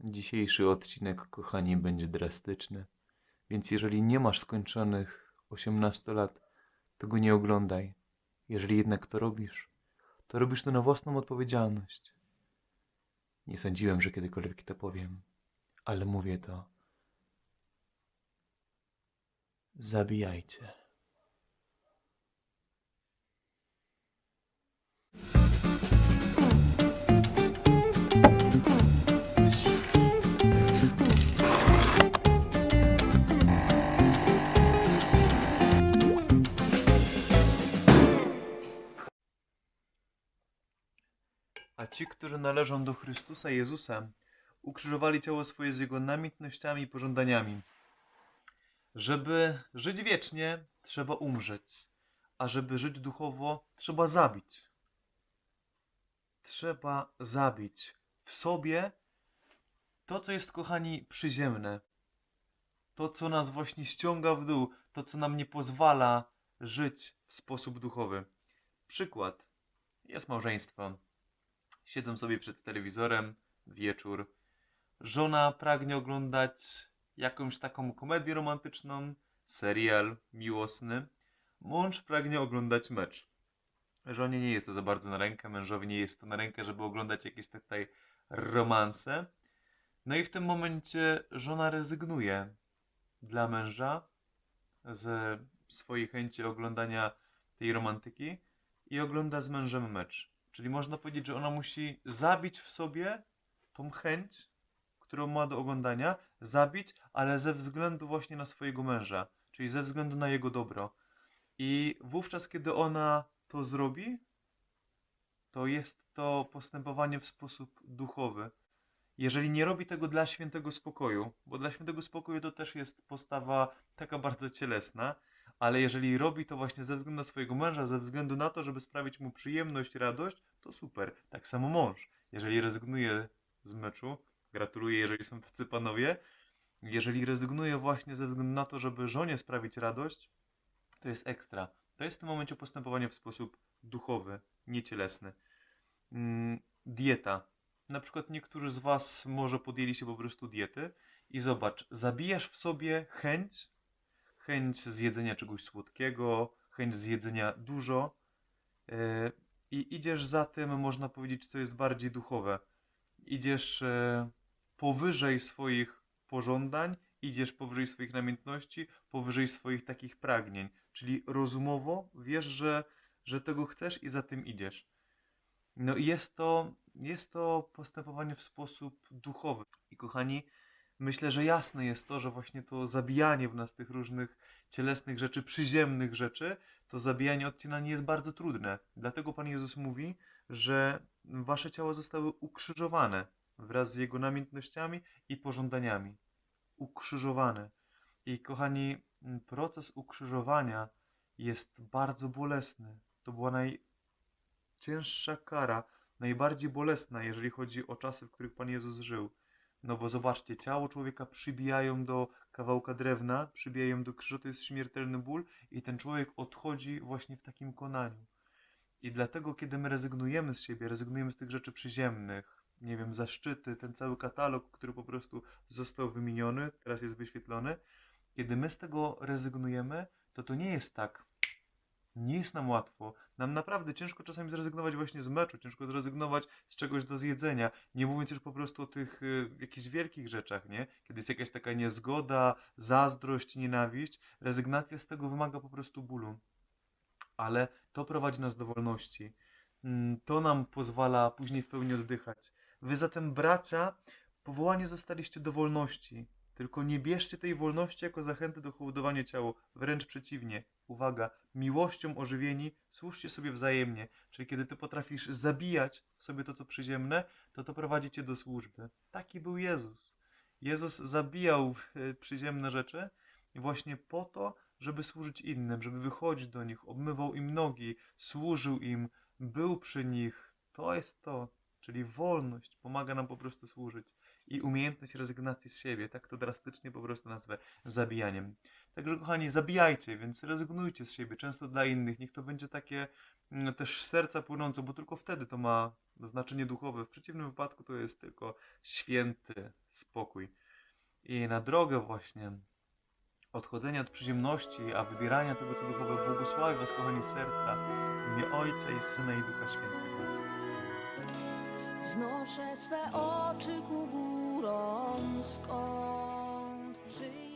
Dzisiejszy odcinek, kochani, będzie drastyczny. Więc jeżeli nie masz skończonych 18 lat, to go nie oglądaj. Jeżeli jednak to robisz, to robisz to na własną odpowiedzialność. Nie sądziłem, że kiedykolwiek to powiem, ale mówię to. Zabijajcie. A ci, którzy należą do Chrystusa Jezusa, ukrzyżowali ciało swoje z Jego namiętnościami i pożądaniami. Żeby żyć wiecznie, trzeba umrzeć, a żeby żyć duchowo, trzeba zabić. Trzeba zabić w sobie to, co jest, kochani, przyziemne. To, co nas właśnie ściąga w dół, to, co nam nie pozwala żyć w sposób duchowy. Przykład. Jest małżeństwo. Siedzą sobie przed telewizorem, wieczór. Żona pragnie oglądać jakąś taką komedię romantyczną, serial miłosny. Mąż pragnie oglądać mecz. Żonie nie jest to za bardzo na rękę, mężowi nie jest to na rękę, żeby oglądać jakieś tutaj romanse. No i w tym momencie żona rezygnuje dla męża ze swojej chęci oglądania tej romantyki i ogląda z mężem mecz. Czyli można powiedzieć, że ona musi zabić w sobie tą chęć, którą ma do oglądania, zabić, ale ze względu właśnie na swojego męża, czyli ze względu na jego dobro. I wówczas, kiedy ona to zrobi, to jest to postępowanie w sposób duchowy. Jeżeli nie robi tego dla świętego spokoju, bo dla świętego spokoju to też jest postawa taka bardzo cielesna, ale jeżeli robi to właśnie ze względu na swojego męża, ze względu na to, żeby sprawić mu przyjemność, radość, to super. Tak samo mąż. Jeżeli rezygnuje z meczu, gratuluję, jeżeli są tacy panowie, jeżeli rezygnuje właśnie ze względu na to, żeby żonie sprawić radość, to jest ekstra. To jest w tym momencie postępowanie w sposób duchowy, niecielesny. Mm, dieta. Na przykład niektórzy z Was może podjęli się po prostu diety i zobacz, zabijasz w sobie chęć, chęć zjedzenia czegoś słodkiego, chęć zjedzenia dużo yy, i idziesz za tym, można powiedzieć, co jest bardziej duchowe. Idziesz e, powyżej swoich pożądań, idziesz powyżej swoich namiętności, powyżej swoich takich pragnień. Czyli rozumowo wiesz, że, że tego chcesz i za tym idziesz. No i jest to, jest to postępowanie w sposób duchowy. I kochani, myślę, że jasne jest to, że właśnie to zabijanie w nas tych różnych cielesnych rzeczy, przyziemnych rzeczy, to zabijanie, odcinanie jest bardzo trudne. Dlatego Pan Jezus mówi, że wasze ciała zostały ukrzyżowane wraz z Jego namiętnościami i pożądaniami. Ukrzyżowane. I kochani, proces ukrzyżowania jest bardzo bolesny. To była najcięższa kara, najbardziej bolesna, jeżeli chodzi o czasy, w których Pan Jezus żył. No bo zobaczcie, ciało człowieka przybijają do kawałka drewna, przybijają do krzyża, to jest śmiertelny ból i ten człowiek odchodzi właśnie w takim konaniu. I dlatego, kiedy my rezygnujemy z siebie, rezygnujemy z tych rzeczy przyziemnych, nie wiem, zaszczyty, ten cały katalog, który po prostu został wymieniony, teraz jest wyświetlony, kiedy my z tego rezygnujemy, to to nie jest tak. Nie jest nam łatwo. Nam naprawdę ciężko czasami zrezygnować właśnie z meczu, ciężko zrezygnować z czegoś do zjedzenia. Nie mówiąc już po prostu o tych y, jakichś wielkich rzeczach, nie? Kiedy jest jakaś taka niezgoda, zazdrość, nienawiść, rezygnacja z tego wymaga po prostu bólu ale to prowadzi nas do wolności. Mm, To nam pozwala później w pełni oddychać. Wy zatem, bracia, powołani zostaliście do wolności. Tylko nie bierzcie tej wolności jako zachęty do hołdowania ciału. Wręcz przeciwnie. Uwaga, miłością ożywieni, służcie sobie wzajemnie. Czyli kiedy ty potrafisz zabijać w sobie to, co przyziemne, to to prowadzi cię do służby. Taki był Jezus. Jezus zabijał e, przyziemne rzeczy właśnie po to, żeby służyć innym, żeby wychodzić do nich, obmywał im nogi, służył im, był przy nich. To jest to, czyli wolność pomaga nam po prostu służyć. I umiejętność rezygnacji z siebie, tak to drastycznie po prostu nazwę zabijaniem. Także kochani, zabijajcie, więc rezygnujcie z siebie, często dla innych. Niech to będzie takie mm, też serca płynącą, bo tylko wtedy to ma znaczenie duchowe. W przeciwnym wypadku to jest tylko święty spokój. I na drogę właśnie odchodzenia od przyziemności, a wybierania tego, co duchowe, błogosławi Was, kochani, serca, w imię Ojca i Syna i Ducha Świętego. Wznoszę swe oczy ku górom, skąd przyjdzie